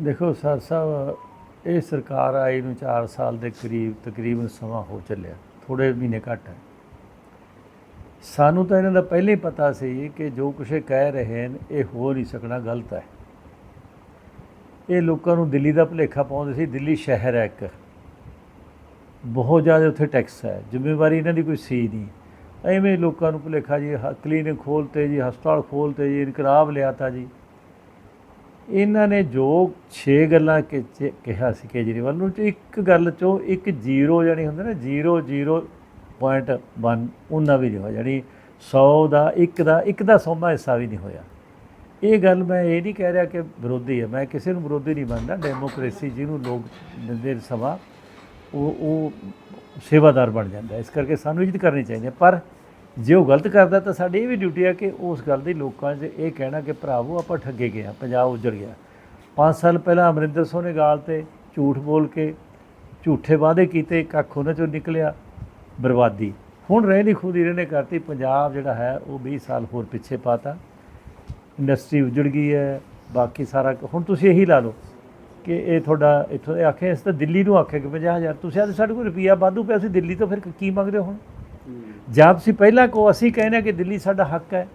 ਦੇਖੋ ਸਰ ਸਾਹਿਬ, ਇਹ ਸਰਕਾਰ ਆਈ ਨੂੰ 4 ਸਾਲ ਦੇ ਕਰੀਬ ਤਕਰੀਬਨ ਸਮਾਂ ਹੋ ਚੱਲਿਆ ਥੋੜੇ ਮਹੀਨੇ ਘੱਟ ਹੈ। ਸਾਨੂੰ ਤਾਂ ਇਹਨਾਂ ਦਾ ਪਹਿਲਾਂ ਹੀ ਪਤਾ ਸੀ ਕਿ ਜੋ ਕੁਛ ਇਹ ਕਹਿ ਰਹੇ ਨੇ ਇਹ ਹੋ ਨਹੀਂ ਸਕਣਾ, ਗਲਤ ਹੈ। ਇਹ ਲੋਕਾਂ ਨੂੰ ਦਿੱਲੀ ਦਾ ਭੁਲੇਖਾ ਪਾਉਂਦੇ ਸੀ, ਦਿੱਲੀ ਸ਼ਹਿਰ ਹੈ ਇੱਕ। ਬਹੁਤ ਜ਼ਿਆਦਾ ਉੱਥੇ ਟੈਕਸ ਹੈ, ਜ਼ਿੰਮੇਵਾਰੀ ਇਹਨਾਂ ਦੀ ਕੋਈ ਸੀ ਨਹੀਂ। ਐਵੇਂ ਲੋਕਾਂ ਨੂੰ ਭੁਲੇਖਾ ਜੀ ਹ- ਕਲੀਨਿਕ ਖੋਲਤੇ ਜੀ, ਹਸਪਤਾਲ ਖੋਲਤੇ ਜੀ, ਇਨਕਲਾਬ ਲਿਆਤਾ ਜੀ। ਇਹਨਾਂ ਨੇ ਜੋ 6 ਗੱਲਾਂ ਕਿ- ਕਿਹਾ ਸੀ ਕੇਜਰੀਵਾਲ ਨੂੰ ਚ ਇੱਕ ਗੱਲ ਚੋਂ ਇੱਕ ਜ਼ੀਰੋ ਜਾਨੀ ਹੁੰਦਾ ਨਾ 0.1 ਉਹਨਾਂ ਵੀ ਨਹੀਂ ਹੋਇਆ। ਜਾਨੀ 100 ਦਾ, ਇੱਕ ਦਾ ਇੱਕ ਦਾ ਸੌਮਾ ਹਿੱਸਾ ਵੀ ਨਹੀਂ ਹੋਇਆ। ਇਹ ਗੱਲ ਮੈਂ ਇਹ ਨਹੀਂ ਕਹਿ ਰਿਹਾ ਕਿ ਵਿਰੋਧੀ ਹੈ ਮੈਂ ਕਿਸੇ ਨੂੰ ਵਿਰੋਧੀ ਨਹੀਂ ਮੰਨਦਾ। ਡੈਮੋਕ੍ਰੇਸੀ ਜਿਹਨੂੰ ਲੋਕ ਦਿੰਦੇ ਨੇ ਸਮਾਂ ਉਹ ਉਹ ਸੇਵਾਦਾਰ ਬਣ ਜਾਂਦਾ। ਇਸ ਕਰਕੇ ਸਾਨੂੰ ਇੱਜ਼ਤ ਕਰਨੀ ਚਾਹੀਦੀ ਹੈ। ਪਰ ਜੇ ਉਹ ਗਲਤ ਕਰਦਾ ਤਾਂ ਸਾਡੀ ਇਹ ਵੀ ਡਿਊਟੀ ਆ ਕਿ ਉਸ ਗੱਲ ਦੀ ਲੋਕਾਂ 'ਚ ਇਹ ਕਹਿਣਾ ਕਿ ਭਰਾਵੋ ਆਪਾਂ ਠੱਗੇ ਗਏ ਆ, ਪੰਜਾਬ ਉਜੜ ਗਿਆ। 5 ਸਾਲ ਪਹਿਲਾਂ ਅਮਰਿੰਦਰ ਸਿੰਘ ਨੇ ਗਾਲ ਤੇ ਝੂਠ ਬੋਲ ਕੇ ਝੂਠੇ ਵਾਅਦੇ ਕੀਤੇ, ਕੱਖ ਉਹਨਾਂ ਚੋਂ ਨਿਕਲਿਆ, ਬਰਬਾਦੀ। ਹੁਣ ਰਹਿ ਨਹੀਂ ਖੁਦ ਹੀ ਰਹਿਣੇ ਕਰਤੀ, ਪੰਜਾਬ ਜਿਹੜਾ ਹੈ, ਉਹ 20 ਸਾਲ ਹੋਰ ਪਿੱਛੇ ਪਾਤਾ। ਇੰਡਸਟਰੀ ਉਜੜ ਗਈ ਹੈ, ਬਾਕੀ ਸਾਰਾ ਹੁਣ ਤੁਸੀਂ ਇਹੀ ਲਾ ਲਓ ਕਿ ਇਹ ਤੁਹਾਡਾ ਇੱਥੋਂ ਦੇ ਆਖੇ ਇਸ ਤਾਂ ਦਿੱਲੀ ਨੂੰ ਆਖੇ ਕਿ 50000 ਤੁਸੀਂ ਆ ਸਾਡੇ ਕੋਲ ਰੁਪਈਆ ਵਾਧੂ ਪਿਆ ਸੀ ਦਿੱਲੀ ਤੋਂ ਫਿਰ ਕੀ ਮੰਗਦੇ ਹੋ ਹੁਣ? ਜਾਂ ਤੁਸੀਂ ਪਹਿਲਾਂ ਕੋ ਅਸੀਂ ਕਹਿੰਦੇ ਹਾਂ ਕਿ ਦਿੱਲੀ ਸਾਡਾ ਹੱਕ ਹੈ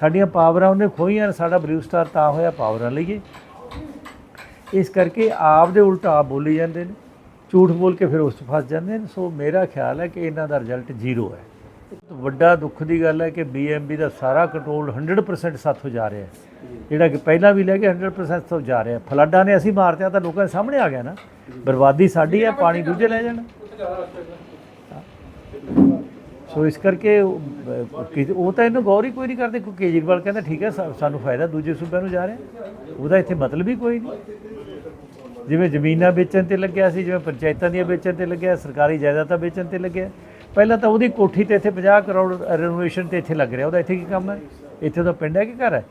ਸਾਡੀਆਂ ਪਾਵਰਾਂ ਉਹਨੇ ਖੋਈਆਂ ਸਾਡਾ ਬਲੂ ਸਟਾਰ ਤਾਂ ਹੋਇਆ ਪਾਵਰਾਂ ਲਈਏ। ਇਸ ਕਰਕੇ ਆਪ ਦੇ ਉਲਟ ਆਪ ਬੋਲੀ ਜਾਂਦੇ ਨੇ ਝੂਠ ਬੋਲ ਕੇ ਫਿਰ ਉਸ 'ਚ ਫਸ ਜਾਂਦੇ ਨੇ। ਸੋ ਮੇਰਾ ਖਿਆਲ ਹੈ ਕਿ ਇਹਨਾਂ ਦਾ ਰਿਜ਼ਲਟ ਜ਼ੀਰੋ ਹੈ। ਵੱਡਾ ਦੁੱਖ ਦੀ ਗੱਲ ਹੈ ਕਿ ਬੀਐਮਬੀ ਦਾ ਸਾਰਾ ਕੰਟਰੋਲ 100% ਸਾਥੋਂ ਜਾ ਰਿਹਾ ਹੈ। ਜਿਹੜਾ ਕਿ ਪਹਿਲਾਂ ਵੀ ਲੈ ਕੇ 100% ਤੋਂ ਜਾ ਰਿਹਾ ਫਲੱਡਾਂ ਨੇ ਅਸੀਂ ਮਾਰਤਿਆ ਤਾਂ ਲੋਕਾਂ ਦੇ ਸਾਹਮਣੇ ਆ ਗਿਆ ਨਾ। ਬਰਬਾਦੀ ਸਾਡੀ ਹੈ ਪਾਣੀ ਦੂਜੇ ਲੈ ਜਾਣ। ਸੋ ਇਸ ਕਰਕੇ ਉਹ, ਕਿ- ਉਹ ਤਾਂ ਇਹਨੂੰ ਗੌਰ ਹੀ ਕੋਈ ਨਹੀਂ ਕਰਦੇ ਕੋਈ ਕੇਜਰੀਵਾਲ ਕਹਿੰਦਾ ਠੀਕ ਹੈ ਸਾ- ਸਾਨੂੰ ਫਾਇਦਾ ਦੂਜੇ ਸੂਬਿਆਂ ਨੂੰ ਜਾ ਰਿਹਾ ਉਹਦਾ ਇੱਥੇ ਮਤਲਬ ਹੀ ਕੋਈ ਨਹੀਂ। ਜਿਵੇਂ ਜ਼ਮੀਨਾਂ ਵੇਚਣ ਤੇ ਲੱਗਿਆ ਸੀ ਜਿਵੇਂ ਪੰਚਾਇਤਾਂ ਦੀਆਂ ਵੇਚਣ ਤੇ ਲੱਗਿਆ ਸਰਕਾਰੀ ਜਾਇਦਾਦਾਂ ਵੇਚਣ ਤੇ ਲੱਗਿਆ। ਪਹਿਲਾਂ ਤਾਂ ਉਹਦੀ ਕੋਠੀ ਤੇ ਇੱਥੇ 50 ਕਰੋੜ ਰੈਨੋਵੇਸ਼ਨ ਤੇ ਇੱਥੇ ਲੱਗ ਰਿਹਾ। ਉਹਦਾ ਇੱਥੇ ਕੀ ਕੰਮ ਹੈ? ਇੱਥੇ ਤਾਂ ਪਿੰਡ ਹੈ ਕਿ ਘਰ ਹੈ?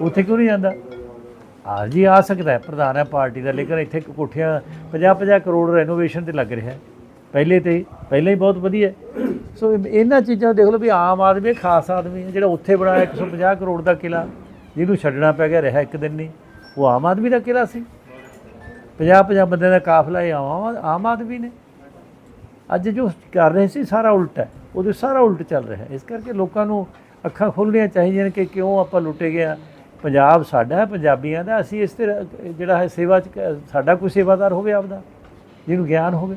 ਉੱਥੇ ਕਿਉਂ ਨਹੀਂ ਜਾਂਦਾ? ਆ ਜੀ ਆ ਸਕਦਾ ਹੈ। ਪ੍ਰਧਾਨ ਹੈ ਪਾਰਟੀ ਦਾ ਲੇਕਿਨ ਇੱਥੇ ਕੋਠੀਆਂ 50 50 ਕਰੋੜ ਰੈਨੋਵੇਸ਼ਨ ਤੇ ਲੱਗ ਰਿਹਾ ਹੈ। ਪਹਿਲੇ ਤੇ ਪਹਿਲਾਂ ਹੀ ਬਹੁਤ ਵਧੀਆ ਹੈ। ਸੋ ਇਹ- ਇਹਨਾਂ ਚੀਜ਼ਾਂ ਨੂੰ ਦੇਖ ਲਓ ਵੀ ਆਮ ਆਦਮੀ, ਖਾਸ ਆਦਮੀ ਹੈ, ਜਿਹੜਾ ਉੱਥੇ ਬਣਾਇਆ 150 ਕਰੋੜ ਦਾ ਕਿਲਾ ਜਿਹਨੂੰ ਛੱਡਣਾ ਪੈ ਗਿਆ, ਰਿਹਾ ਇੱਕ ਦਿਨ ਨਹੀਂ। ਉਹ ਆਮ ਆਦਮੀ ਦਾ ਕਿਲਾ ਸੀ। 50 50 ਬੰਦੇ ਦਾ ਕਾਫਲਾ ਇਹ ਆਮ ਆਮ ਆਦਮੀ ਨੇ। ਅੱਜ ਜੋ ਕਰ ਰਹੇ ਸੀ, ਸਾਰਾ ਉਲਟ ਹੈ। ਉਹਦੇ ਸਾਰਾ ਉਲਟ ਚੱਲ ਰਿਹਾ ਇਸ ਕਰਕੇ ਲੋਕਾਂ ਨੂੰ ਅੱਖਾਂ ਖੋਲ੍ਹਣੀਆਂ ਚਾਹੀਦੀਆਂ ਨੇ ਕਿ ਕਿਉਂ ਆਪਾਂ ਲੁੱਟੇ ਗਏ ਹਾਂ ਪੰਜਾਬ ਸਾਡਾ ਹੈ, ਪੰਜਾਬੀਆਂ ਦਾ। ਅਸੀਂ ਇਸ ਤੇ ਜਿਹੜਾ ਹੈ ਸੇਵਾ ਚ ਸਾਡਾ ਕੋਈ ਸੇਵਾਦਾਰ ਹੋਵੇ ਆਪਦਾ, ਜਿਹਨੂੰ ਗਿਆਨ ਹੋਵੇ।